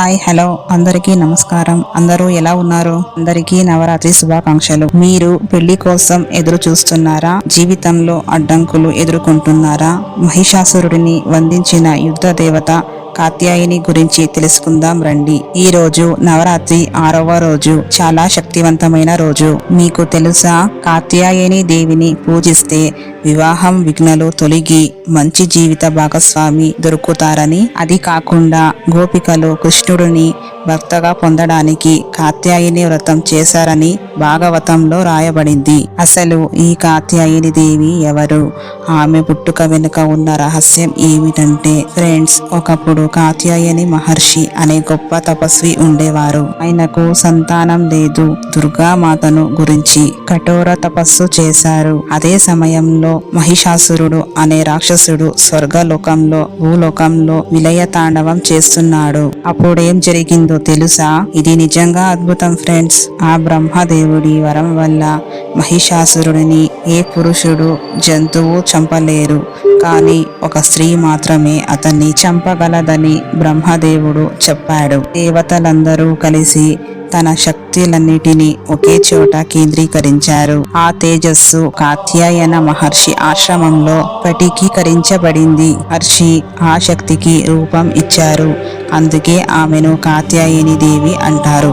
Hi hello. అందరికీ నమస్కారం. అందరూ ఎలా ఉన్నారు? అందరికీ నవరాత్రి శుభాకాంక్షలు. మీరు పెళ్ళి కోసం ఎదురు చూస్తున్నారా జీవితంలో అడ్డంకులు ఎదుర్కొంటున్నారా? మహిషాసురుడిని వందించిన యుద్ధ దేవత కాత్యాయని గురించి తెలుసుకుందాం రండి. ఈ రోజు నవరాత్రి ఆరవ రోజు. చాలా శక్తివంతమైన రోజు. మీకు తెలుసా? కాత్యాయని దేవిని పూజిస్తే వివాహం విఘ్నలు తొలగి మంచి జీవిత భాగస్వామి దొరుకుతారని అది కాకుండా గోపికలు కృష్ణుడిని భర్తగా పొందడానికి కాత్యాయని వ్రతం చేశారని భాగవతంలో రాయబడింది. అసలు ఈ కాత్యాయని దేవి ఎవరు? ఆమె పుట్టుక వెనుక ఉన్న రహస్యం ఏమిటంటే ఫ్రెండ్స్ ఒకప్పుడు కాత్యాయని మహర్షి అనే గొప్ప తపస్వి ఉండేవారు. ఆయనకు సంతానం లేదు. దుర్గామాతను గురించి కఠోర తపస్సు చేశారు. అదే సమయంలో మహిషాసురుడు అనే రాక్షసుడు స్వర్గలోకంలో భూలోకంలో విలయ తాండవం చేస్తున్నాడు. అప్పుడేం జరిగిందో తెలుసా? ఇది నిజంగా అద్భుతం ఫ్రెండ్స్. ఆ బ్రహ్మదేవుడి వరం వల్ల మహిషాసురుడిని ఏ పురుషుడు జంతువు చంపలేరు. కానీ ఒక స్త్రీ మాత్రమే అతన్ని చంపగలదని బ్రహ్మదేవుడు చెప్పాడు. దేవతలందరూ కలిసి తన శక్తులన్నిటినీ ఒకే చోట కేంద్రీకరించారు. ఆ తేజస్సు కాత్యాయన మహర్షి ఆశ్రమంలో పటికీకరించబడింది హర్షి ఆ శక్తికి రూపం ఇచ్చారు. అందుకే ఆమెను కాత్యాయని దేవి అంటారు.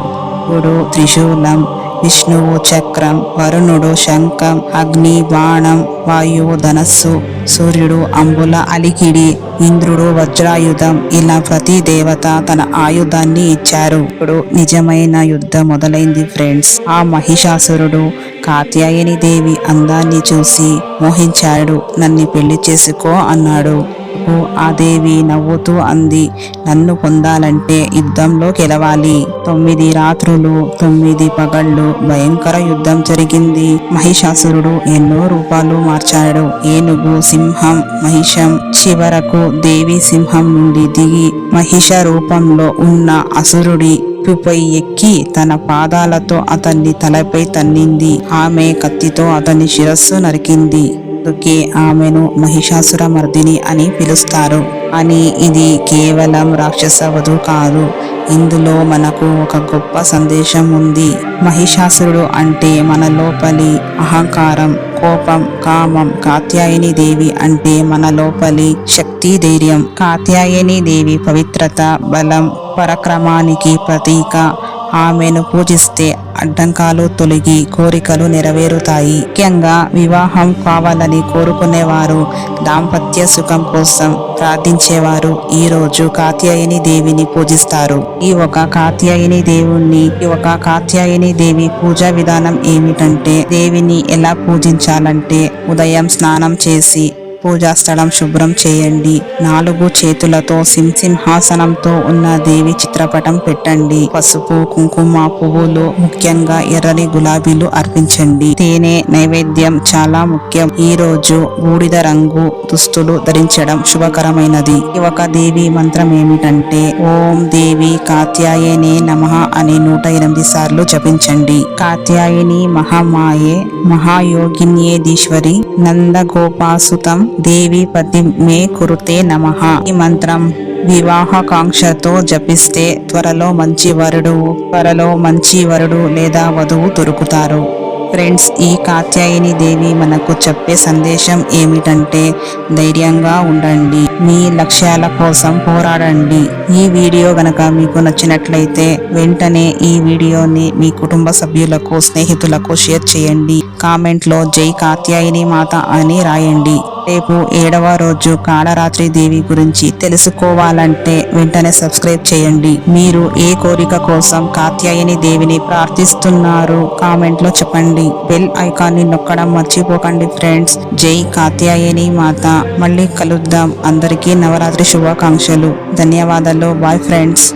గుడు త్రిశూలం విష్ణువు చక్రం వరుణుడు శంఖం అగ్ని బాణం వాయువు ధనస్సు సూర్యుడు అంబుల అలికిడి ఇంద్రుడు వజ్రాయుధం ఇలా ప్రతి దేవత తన ఆయుధాన్ని ఇచ్చారు. ఇప్పుడు నిజమైన యుద్ధం మొదలైంది ఫ్రెండ్స్. ఆ మహిషాసురుడు కాత్యాయని దేవి అందాన్ని చూసి మోహించాడు. నన్ను పెళ్ళి చేసుకో అన్నాడు. ఆ దేవి నవ్వుతూ అంది. నన్ను పొందాలంటే యుద్ధంలో గెలవాలి. తొమ్మిది రాత్రులు తొమ్మిది పగళ్ళు భయంకర యుద్ధం జరిగింది. మహిషాసురుడు ఎన్నో రూపాలు మార్చాడు. ఏనుగు సింహం మహిషం చివరకు దేవి సింహం నుండి దిగి మహిష రూపంలో ఉన్న అసురుడి పై ఎక్కి తన పాదాలతో అతన్ని తలపై తన్నింది. ఆమె కత్తితో అతని శిరస్సు నరికింది. అందుకే ఆమెను మహిషాసుర మర్దిని అని పిలుస్తారు. అని ఇది కేవలం రాక్షస వధు కాదు. ఇందులో మనకు ఒక గొప్ప సందేశం ఉంది. మహిషాసురుడు అంటే మన లోపలి అహంకారం కోపం కామం కాత్యాయని దేవి అంటే మన లోపలి శక్తి ధైర్యం. కాత్యాయని దేవి పవిత్రత బలం పరక్రమానికి ప్రతీక. ఆమెను పూజిస్తే అడ్డంకాలు తొలగి కోరికలు నెరవేరుతాయి. ముఖ్యంగా వివాహం కావాలని కోరుకునేవారు దాంపత్య సుఖం కోసం ప్రార్థించేవారు ఈ రోజు కాత్యాయని దేవిని పూజిస్తారు. ఈ ఒక కాత్యాయని దేవుణ్ణి ఈ ఒక కాత్యాయని దేవి పూజా విధానం ఏమిటంటే దేవిని ఎలా పూజించాలంటే ఉదయం స్నానం చేసి పూజా స్థలం శుభ్రం చేయండి. నాలుగు చేతులతో సింసింహాసనంతో ఉన్న దేవి చిత్రపటం పెట్టండి. పసుపు కుంకుమ పువ్వులు ముఖ్యంగా ఎర్రని గులాబీలు అర్పించండి. తేనె నైవేద్యం చాలా ముఖ్యం. ఈ రోజు బూడిద రంగు దుస్తులు ధరించడం శుభకరమైనది. ఒక దేవి మంత్రం ఏమిటంటే ఓం దేవి కాత్యాయనే నమ అని నూట ఎనిమిది సార్లు జపించండి. కాత్యాయని మహామాయే మహాయోగిన్యేదీశ్వరి నందగోపాసుతం దేవి పతి మే కురుతే నమ. ఈ మంత్రం వివాహకాంక్షతో జపిస్తే త్వరలో మంచి వరుడు త్వరలో మంచి వరుడు లేదా వధువు దొరుకుతారు. ఫ్రెండ్స్ ఈ కాత్యాయని దేవి మనకు చెప్పే సందేశం ఏమిటంటే ధైర్యంగా ఉండండి. మీ లక్ష్యాల కోసం పోరాడండి. ఈ వీడియో గనక మీకు నచ్చినట్లయితే వెంటనే ఈ వీడియోని మీ కుటుంబ సభ్యులకు స్నేహితులకు షేర్ చేయండి. కామెంట్లో జై కాత్యాయని మాత అని రాయండి. రేపు ఏడవ రోజు కాళరాత్రి దేవి గురించి తెలుసుకోవాలంటే వెంటనే సబ్స్క్రైబ్ చేయండి. మీరు ఏ కోరిక కోసం కాత్యాయని దేవిని ప్రార్థిస్తున్నారు కామెంట్లో చెప్పండి. బెల్ ఐకాన్ని నొక్కడం మర్చిపోకండి ఫ్రెండ్స్. జై కాత్యాయని మాత. మళ్ళీ కలుద్దాం. అందరికీ నవరాత్రి శుభాకాంక్షలు. ధన్యవాదాలు. Bye friends.